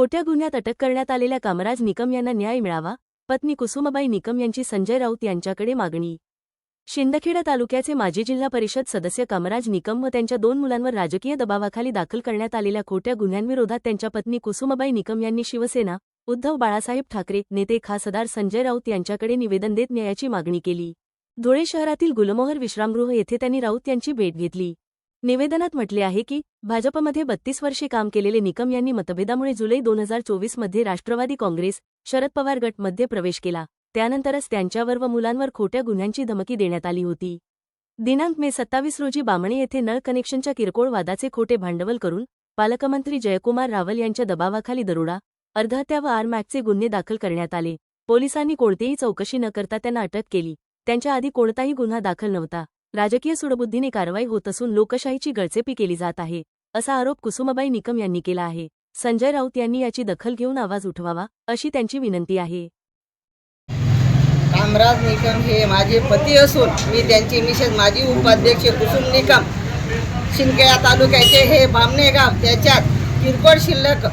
खोट्या गुन्ह्यात अटक करण्यात आलेल्या कामराज निकम यांना न्याय मिळावा पत्नी कुसुमबाई निकम यांची संजय राऊत यांच्याकडे मागणी. शिंदखेडा तालुक्याचे माजी जिल्हा परिषद सदस्य कामराज निकम व त्यांच्या दोन मुलांवर राजकीय दबावाखाली दाखल करण्यात आलेल्या खोट्या गुन्ह्यांविरोधात त्यांच्या पत्नी कुसुमबाई निकम यांनी शिवसेना उद्धव बाळासाहेब ठाकरे नेते खासदार संजय राऊत यांच्याकडे निवेदन देत न्यायाची मागणी केली. धुळे शहरातील गुलमोहर विश्रामगृह येथे त्यांनी राऊत यांची भेट घेतली. निवेदनात म्हटले आहे की भाजपमध्ये बत्तीस वर्षे काम केलेले निकम यांनी मतभेदामुळे जुलै दोन हजार चोवीसमध्ये राष्ट्रवादी काँग्रेस शरद पवार गटमध्ये प्रवेश केला. त्यानंतरच त्यांच्यावर व मुलांवर खोट्या गुन्ह्यांची धमकी देण्यात आली होती. दिनांक मे सत्तावीस रोजी बामणे येथे नळ कनेक्शनच्या किरकोळ वादाचे खोटे भांडवल करून पालकमंत्री जयकुमार रावल यांच्या दबावाखाली दरोडा अर्धहत्या व आरमॅकचे गुन्हे दाखल करण्यात आले. पोलिसांनी कोणतीही चौकशी न करता त्यांना अटक केली. त्यांच्या आधी कोणताही गुन्हा दाखल नव्हता. राजकीय सुडबुद्धीने कारवाई होत असून लोकशाहीची गळचेपी केली जात आहे असा आरोप कुसुमाबाई निकम यांनी केला आहे. संजय राऊत यांनी याची दखल घेऊन आवाज उठवावा अशी त्यांची विनंती आहे. कामराज निकम हे माझे पती असून मी त्यांची मिसेस माजी उपाध्यक्ष कुसुम निकम शिंदखेडा तालुक्याचे हे बामणे गाव त्याच्यात किरकोळ शिल्लक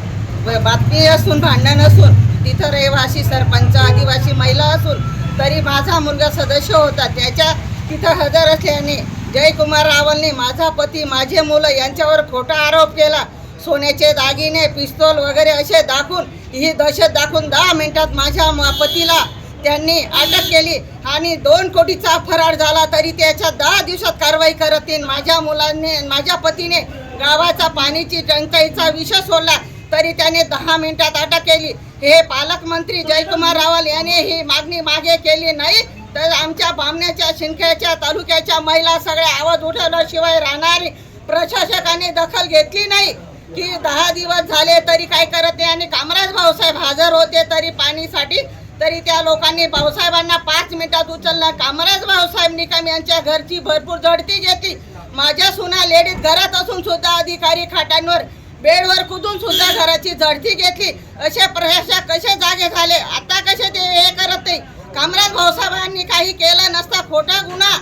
बातमी असून भांडण असून तिथं रहिवासी सरपंच आदिवासी महिला असून तरी माझा मुलगा सदस्य होता. त्याच्या तिथं हजर असल्याने जयकुमार रावलने माझा पती माझे मुलं यांच्यावर खोटा आरोप केला. सोन्याचे दागिने पिस्तोल वगैरे असे दाखवून ही दहशत दाखवून दहा मिनिटात माझ्या पतीला त्यांनी अटक केली आणि दोन कोटीचा फरार झाला तरी त्याच्या दहा दिवसात कारवाई करत येईन. माझ्या मुलांनी माझ्या पतीने गावाचा पाण्याची टंचाईचा विषय सोडला तरी त्याने दहा मिनिटात अटक केली. हे पालकमंत्री जयकुमार रावल यांनी ही मागणी मागे केली नाही. तर आमच्या बामण्याच्या शिंदखेडच्या तालुक्याच्या महिला सगळ्या आवाज उठवल्याशिवाय राहणारी प्रशासकाने दखल घेतली नाही. की दहा दिवस झाले तरी काय करत नाही. आणि कामराज भाऊसाहेब हजर होते तरी पाणीसाठी तरी त्या लोकांनी भाऊसाहेबांना पाच मिनिटात उचललं. कामराज भाऊसाहेब निकम यांच्या घरची भरपूर झडती घेतली. माझ्या सुना लेडीज घरात असून सुद्धा अधिकारी खाटांवर बेडवर कुदून सुद्धा घराची झडती घेतली. असे प्रशासक कसे जागे झाले? आता कसे ते हे करत नाही? कामराज भाऊसाहेबांनी काही केलं नसता खोटा गुन्हा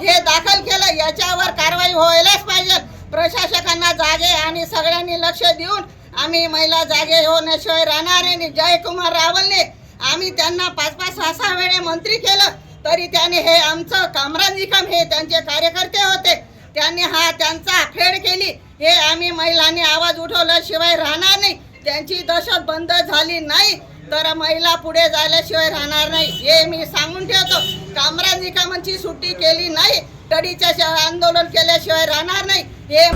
हे दाखल केलं याच्यावर कारवाई व्हायलाच पाहिजे. प्रशासकांना जागे आणि सगळ्यांनी लक्ष देऊन आम्ही महिला जागे होण्याशिवाय राहणार आहे. जयकुमार रावलने आम्ही त्यांना पाच पाच सहा सहा वेळे मंत्री केलं तरी त्याने हे आमचं कामराज निकम हे त्यांचे कार्यकर्ते होते. त्यांनी हा त्यांचा फेड केली. हे आम्ही महिलांनी आवाज उठवल्याशिवाय राहणार नाही. त्यांची दहशत बंद झाली नाही. तर महिला पुढे जायल्याशिवाय राहणार नाही. हे मी सांगून ठेवतो. कामराज निकमांची सुट्टी केली नाही. तडीच्या आंदोलन केल्याशिवाय राहणार नाही. हे